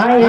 I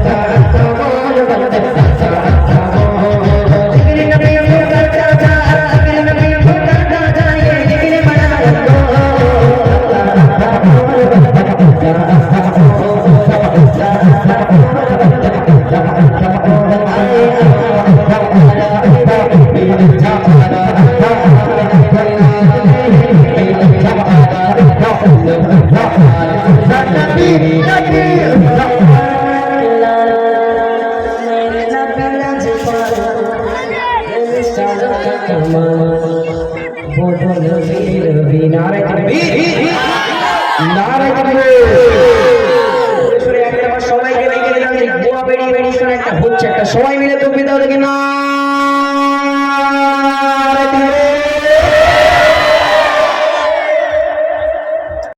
Narayan Narayan বোয়া বেরিয়ে বেরিয়ে একটা হচ্ছে একটা সবাই মিলে তুমি তাদেরকে না